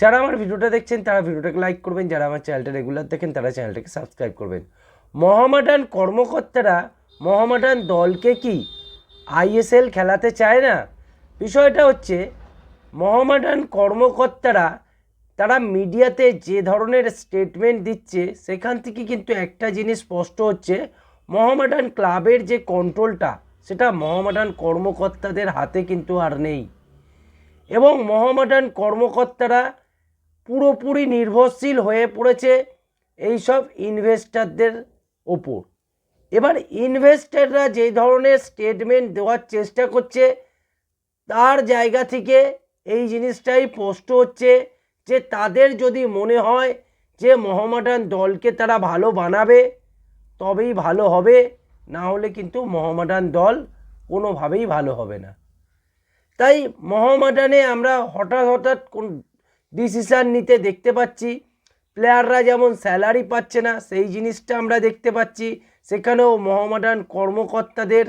যারা আমার ভিডিওটা দেখছেন, তারা ভিডিওটাকে লাইক করবেন। যারা আমার চ্যানেলটা রেগুলার দেখেন, তারা চ্যানেলটাকে সাবস্ক্রাইব করবেন। মহামাডান কর্মকর্তারা মহামাডান দলকে কি আইএসএল খেলাতে চায় না? বিষয়টা হচ্ছে মহামাডান কর্মকর্তারা, তারা মিডিয়াতে যে ধরনের স্টেটমেন্ট দিচ্ছে, সেখান থেকে কিন্তু একটা জিনিস স্পষ্ট হচ্ছে মহামাডান ক্লাবের যে কন্ট্রোলটা সেটা মহামাডান কর্মকর্তাদের হাতে কিন্তু আর নেই। এবং মহামাডান কর্মকর্তারা পুরোপুরি নির্ভরশীল হয়ে পড়েছে এইসব ইনভেস্টারদের ওপর। এবার ইনভেস্টাররা যে ধরনের স্টেটমেন্ট দেওয়ার চেষ্টা করছে, তার জায়গা থেকে এই জিনিসটাই স্পষ্ট হচ্ছে যে তাদের যদি মনে হয় যে মোহামেডান দলকে তারা ভালো বানাবে, তবেই ভালো হবে, না হলে কিন্তু মোহামেডান দল কোনোভাবেই ভালো হবে না। তাই মোহামেডানে আমরা হঠাৎ হঠাৎ কোন ডিসিশান নিতে দেখতে পাচ্ছি। প্লেয়াররা যেমন স্যালারি পাচ্ছে না, সেই জিনিসটা আমরা দেখতে পাচ্ছি। সেখানেও মোহামেডান কর্মকর্তাদের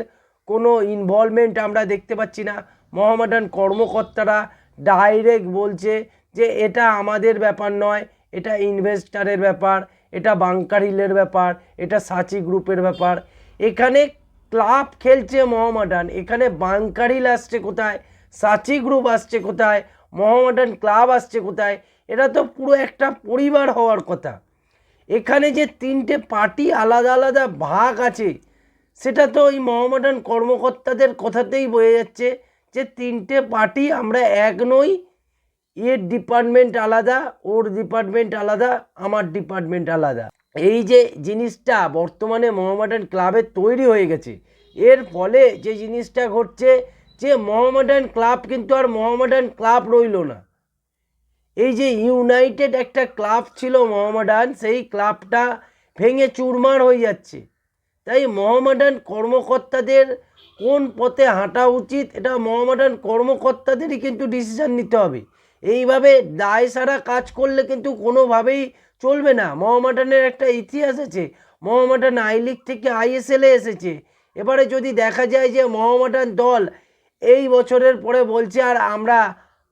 কোনো ইনভলভমেন্ট আমরা দেখতে পাচ্ছি না। মোহামেডান কর্মকর্তারা ডাইরেক্ট বলছে যে, এটা আমাদের ব্যাপার নয়, এটা ইনভেস্টারের ব্যাপার, এটা বাংকার হিলের ব্যাপার, এটা সাচি গ্রুপের ব্যাপার। এখানে ক্লাব খেলছে মোহামেডান, এখানে বাংকার হিল আসছে কোথায়? সাচি গ্রুপ আসছে কোথায়? মোহামেডান ক্লাব আসছে কোথায়? এটা তো পুরো একটা পরিবার হওয়ার কথা। এখানে যে তিনটে পার্টি আলাদা আলাদা ভাগ আছে, সেটা তো ওই মোহামেডান কর্মকর্তাদের কথাতেই বোঝা যাচ্ছে যে তিনটে পার্টি আমরা এক নই, এর ডিপার্টমেন্ট আলাদা, ওর ডিপার্টমেন্ট আলাদা, আমার ডিপার্টমেন্ট আলাদা। এই যে জিনিসটা বর্তমানে মোহামেডান ক্লাবে তৈরি হয়ে গেছে, এর ফলে যে জিনিসটা ঘটছে যে মোহামেডান ক্লাব কিন্তু আর মোহামেডান ক্লাব রইল না। এই যে ইউনাইটেড একটা ক্লাব ছিল মোহামেডান সেই ক্লাবটা ভেঙে চুরমার হয়ে যাচ্ছে। তাই মোহামেডান কর্মকর্তাদের কোন পথে হাঁটা উচিত, এটা মোহামেডান কর্মকর্তাদেরই কিন্তু ডিসিশান নিতে হবে। এইভাবে দায় সারা কাজ করলে কিন্তু কোনোভাবেই চলবে না। মোহামেডানের একটা ইতিহাস আছে মোহামেডান আই লিগ থেকে আইএসএলে এসেছে। এবারে যদি দেখা যায় যে মোহামেডান দল এই বছরের পরে বলছে আর আমরা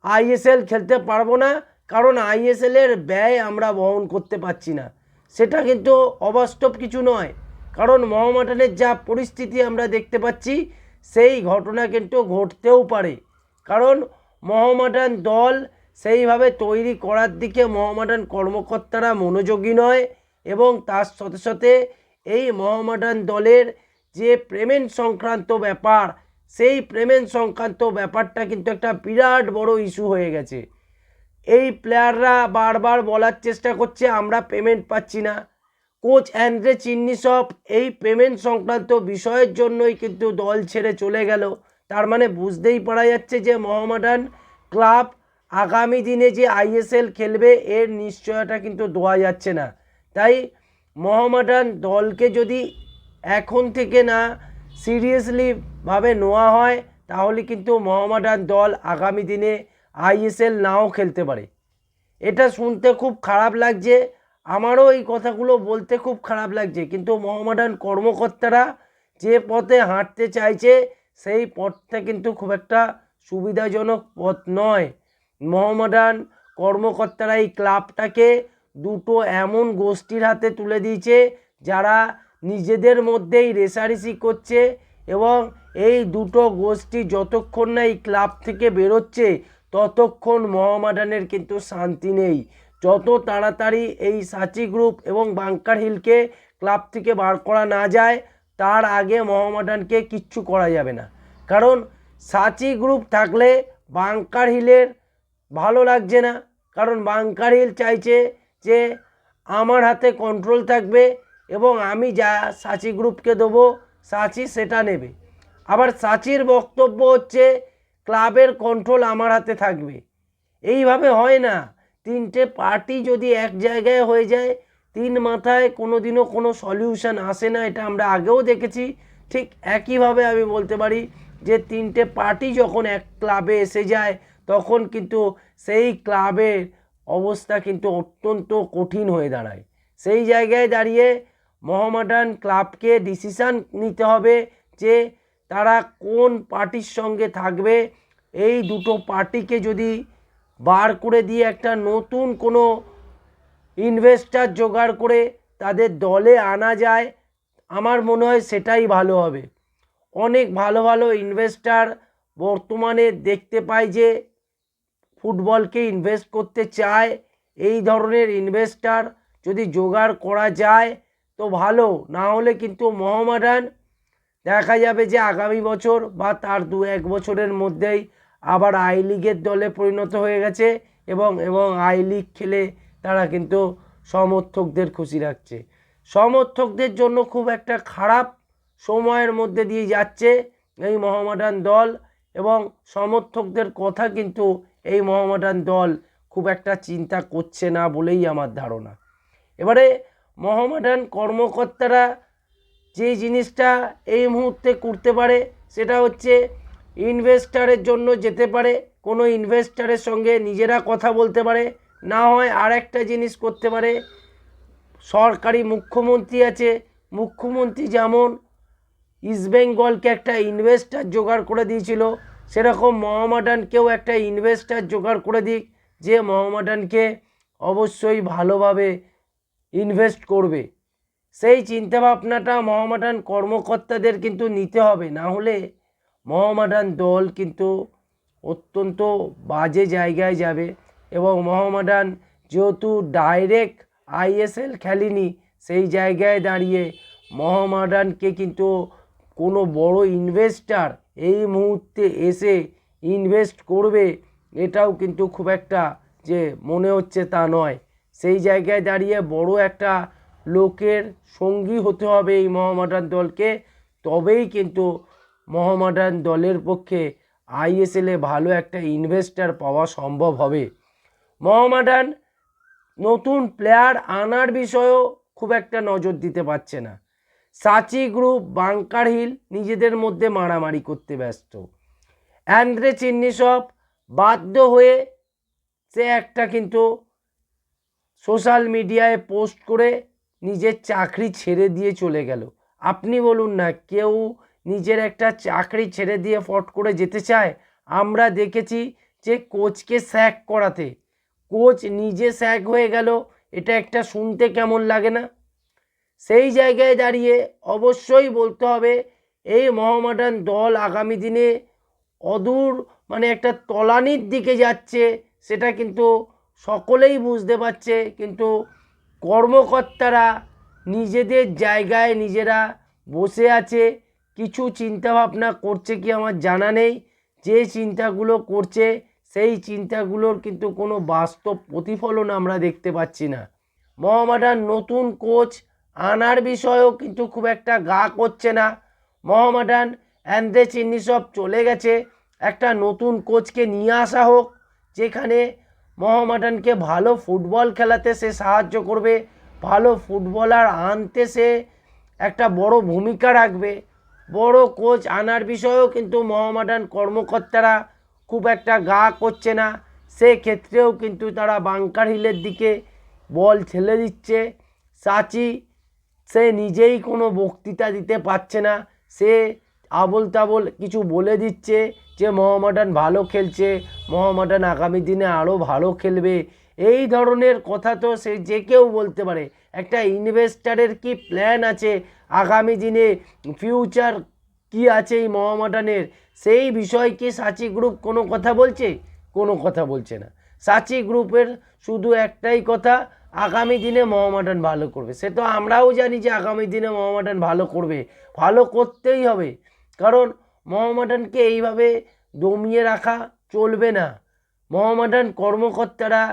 আইএসএল খেলতে পারব না, কারণ আইএসএলের ব্যয় আমরা বহন করতে পারছি না। সেটা কিন্তু অবাস্তব কিছু নয়, কারণ মোহামেডানের যা পরিস্থিতি আমরা দেখতে পাচ্ছি, সেই ঘটনা কিন্তু ঘটতেও পারে। কারণ মোহামেডান দল সেইভাবে তৈরি করার দিকে মোহামেডান কর্মকর্তারা মনোযোগী নয় এবং তার সাথে সাথে এই মোহামেডান দলের যে পেমেন্ট সংক্রান্ত ব্যাপার সেই পেমেন্ট সংক্রান্ত ব্যাপারটা কিন্তু একটা বিরাট বড় ইস্যু হয়ে গেছে। এই প্লেয়াররা বারবার বলার চেষ্টা করছে, আমরা পেমেন্ট পাচ্ছি না। কোচ অ্যান্ড্রে চিন্নিসব এই পেমেন্ট সংক্রান্ত বিষয়ের জন্যই কিন্তু দল ছেড়ে চলে গেল। তার মানে বুঝতেই পারা যাচ্ছে যে মোহামেডান ক্লাব আগামী দিনে যে আইএসএল খেলবে, এর নিশ্চয়তা কিন্তু দেওয়া যাচ্ছে না। তাই মোহামেডান দলকে যদি এখন থেকে না সিরিয়াসলি ভাবে নেওয়া হয়, তাহলে কিন্তু মোহামেডান দল আগামী দিনে আইএসএল নাও খেলতে পারে। এটা শুনতে খুব খারাপ লাগছে, আমারও এই কথাগুলো বলতে খুব খারাপ লাগছে, কিন্তু মোহামেডান কর্মকর্তারা যে পথে হাঁটতে চাইছে, সেই পথটা কিন্তু খুব একটা সুবিধাজনক পথ নয়। মোহামেডান কর্মকর্তারা এই ক্লাবটাকে দুটো এমন গোষ্ঠীর হাতে তুলে দিয়েছে, যারা নিজেদের মধ্যেই রেসারেসি করছে এবং এই দুটো গোষ্ঠী যতক্ষণ না এই ক্লাব থেকে বেরোচ্ছে, ততক্ষণ মহামাডানের কিন্তু শান্তি নেই। যত তাড়াতাড়ি এই সাচি গ্রুপ এবং বাংকার হিলকে ক্লাব থেকে বার করা না যায়, তার আগে মহামাডানকে কিচ্ছু করা যাবে না। কারণ সাচি গ্রুপ থাকলে বাংকার হিলের ভালো লাগছে না। কারণ বাংকার হিল চাইছে যে আমার হাতে কন্ট্রোল থাকবে এবং আমি যা সাচি গ্রুপকে দেবো, সাচি সেটা নেবে। আবার সাচির বক্তব্য হচ্ছে, ক্লাবের কন্ট্রোল আমার হাতে থাকবে। এইভাবে হয় না। তিনটে পার্টি যদি এক জায়গায় হয়ে যায়, তিন মাথায় কোনো দিনও কোনো সলিউশন আসে না, এটা আমরা আগেও দেখেছি। ঠিক একইভাবে আমি বলতে পারি যে, তিনটে পার্টি যখন এক ক্লাবে এসে যায়, তখন কিন্তু সেই ক্লাবের অবস্থা কিন্তু অত্যন্ত কঠিন হয়ে দাঁড়ায়। সেই জায়গায় দাঁড়িয়ে মোহামেডান ক্লাবকে ডিসিশান নিতে হবে যে তারা কোন পার্টির সঙ্গে থাকবে। এই দুটো পার্টিকে যদি বার করে দিয়ে একটা নতুন কোনো ইনভেস্টার জোগাড় করে তাদের দলে আনা যায়, আমার মনে হয় সেটাই ভালো হবে। অনেক ভালো ভালো ইনভেস্টার বর্তমানে দেখতে পাই যে ফুটবলকে ইনভেস্ট করতে চায়। এই ধরনের ইনভেস্টার যদি জোগাড় করা যায় তো ভালো, না হলে কিন্তু মোহামেডান দেখা যাবে যে আগামী বছর বা তার দু এক বছরের মধ্যেই আবার আই লিগের দলে পরিণত হয়ে গেছে এবং এবং আই লিগ খেলে তারা কিন্তু সমর্থকদের খুশি রাখছে। সমর্থকদের জন্য খুব একটা খারাপ সময়ের মধ্যে দিয়ে যাচ্ছে এই মোহামেডান দল এবং সমর্থকদের কথা কিন্তু এই মোহামেডান দল খুব একটা চিন্তা করছে না বলেই আমার ধারণা। এবারে মোহামেডান কর্মকর্তারা যে জিনিসটা এই মুহূর্তে করতে পারে, সেটা হচ্ছে ইনভেস্টারের জন্য যেতে পারে, কোনো ইনভেস্টারের সঙ্গে নিজেরা কথা বলতে পারে, না হয় আর একটা জিনিস করতে পারে। সরকারি মুখ্যমন্ত্রী আছে, মুখ্যমন্ত্রী যেমন ইস্টবেঙ্গলকে একটা ইনভেস্টার জোগাড় করে দিয়েছিল, সেরকম মোহামেডানকেও একটা ইনভেস্টার জোগাড় করে দিক, যে মোহামেডানকে অবশ্যই ভালোভাবে ইনভেস্ট করবে। সেই চিন্তাভাবনাটা মোহামেডান কর্মকর্তাদের কিন্তু নিতে হবে। না হলে মোহামেডান দল কিন্তু অত্যন্ত বাজে জায়গায় যাবে এবং মোহামেডান যেহেতু ডাইরেক্ট আইএসএল খেলেনি, সেই জায়গায় দাঁড়িয়ে মহামাডানকে কিন্তু কোনো বড় ইনভেস্টার এই মুহূর্তে এসে ইনভেস্ট করবে, এটাও কিন্তু খুব একটা যে মনে হচ্ছে তা নয়। সেই জায়গায় দাঁড়িয়ে বড় একটা লোকের সঙ্গী হতে হবে এই মোহামেডান দলকে। তবেই কিন্তু মোহামেডান দলের পক্ষে আইএসএলে ভালো একটা ইনভেস্টার পাওয়া সম্ভব হবে। মোহামেডান নতুন প্লেয়ার আনার বিষয়েও খুব একটা নজর দিতে পারছে না। সাচি গ্রুপ বাংকার হিল নিজেদের মধ্যে মারামারি করতে ব্যস্ত। অ্যান্দ্রে চিন্নিসব বাধ্য হয়ে সে একটা কিন্তু সোশ্যাল মিডিয়ায় পোস্ট করে নিজের চাকরি ছেড়ে দিয়ে চলে গেল। আপনি বলুন না, কেউ নিজের একটা চাকরি ছেড়ে দিয়ে ফট করে যেতে চায়? আমরা দেখেছি যে কোচকে স্যাক করাতে। কোচ নিজে স্যাক হয়ে গেল, এটা একটা শুনতে কেমন লাগে না? সেই জায়গায় দাঁড়িয়ে অবশ্যই বলতে হবে, এই মহামাডান দল আগামী দিনে অদূর মানে একটা তলানির দিকে যাচ্ছে, সেটা কিন্তু সকলেই বুঝতে পারছে, কিন্তু কর্মকর্তারা নিজেদের জায়গায় নিজেরা বসে আছে, কিছু চিন্তাভাবনা করছে কি আমার জানা নেই, যে চিন্তাগুলো করছে সেই চিন্তাগুলোর কিন্তু কোনো বাস্তব প্রতিফলন আমরা দেখতে পাচ্ছি না। মোহামেডান নতুন কোচ আনার বিষয়েও কিন্তু খুব একটা গা করছে না। মহামাডান অ্যান্দ্রে চিন্নি সব চলে গেছে, একটা নতুন কোচকে নিয়ে আসা হোক, যেখানে মোহামেডানকে ভালো ফুটবল খেলাতে সে সাহায্য করবে, ভালো ফুটবলার আনতে সে একটা বড় ভূমিকা রাখবে। বড় কোচ আনার বিষয়েও কিন্তু মোহামেডান কর্মকর্তারা খুব একটা গা করছে না। সেক্ষেত্রেও কিন্তু তারা বাংকার হিলের দিকে বল ঠেলে দিচ্ছে। সাচি, সে নিজেই কোনো বক্তৃতা দিতে পারছে না। সে আবল তাবল কিছু বলে দিচ্ছে যে মোহামেডান ভালো খেলছে, মোহামেডান আগামী দিনে আরও ভালো খেলবে। এই ধরনের কথা তো সে যে কেউ বলতে পারে। একটা ইনভেস্টারের কি প্ল্যান আছে? আগামী দিনে ফিউচার কি আছে এই মোহামেডানের? সেই বিষয় কি সাচি গ্রুপ কোনো কথা বলছে? কোনো কথা বলছে না। সাচি গ্রুপের শুধু একটাই কথা, আগামী দিনে মোহামেডান ভালো করবে। সে তো আমরাও জানি যে আগামী দিনে মোহামেডান ভালো করবে। ভালো করতেই হবে। কারণ মোহামেডানকে এইভাবে দমিয়ে রাখা চলবে না। মোহামেডান কর্মকর্তারা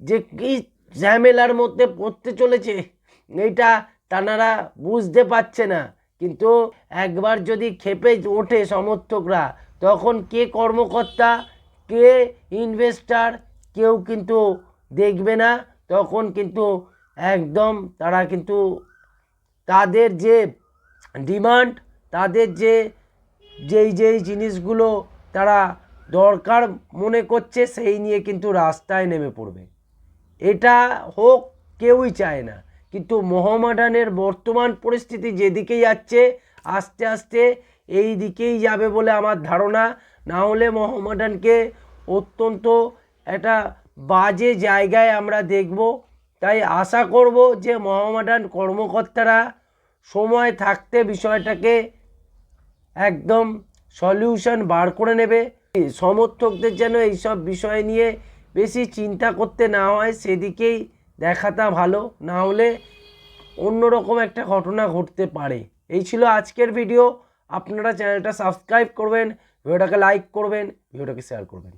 যে কী ঝামেলার মধ্যে পড়তে চলেছে, এইটা তানারা বুঝতে পারছে না। কিন্তু একবার যদি খেপে ওঠে সমর্থকরা, তখন কে কর্মকর্তা, কে ইনভেস্টার কেউ কিন্তু দেখবে না। তখন কিন্তু একদম তারা কিন্তু তাদের যে ডিমান্ড তাদের যে, যেই যেই জিনিসগুলো তারা দরকার মনে করছে, সেই নিয়ে কিন্তু রাস্তায় নেমে পড়বে। এটা হোক, কেউই চায় না। কিন্তু মোহামেডানের বর্তমান পরিস্থিতি যেদিকে যাচ্ছে, আস্তে আস্তে এই দিকেই যাবে বলে আমার ধারণা। না হলে মোহামেডানকে অত্যন্ত একটা বাজে জায়গায় আমরা দেখব। তাই আশা করব যে মহামাডান কর্মকর্তারা সময় থাকতে বিষয়টাকে একদম সলিউশন বার করে নেবে। সমর্থকদের যেন এইসব বিষয় নিয়ে বেশি চিন্তা করতে না হয়, সেদিকেই দেখাটা ভালো। না হলে অন্যরকম একটা ঘটনা ঘটতে পারে। এই ছিল আজকের ভিডিও আপনারা চ্যানেলটা সাবস্ক্রাইব করবেন ভিডিওটাকে লাইক করবেন ভিডিওটাকে শেয়ার করবেন।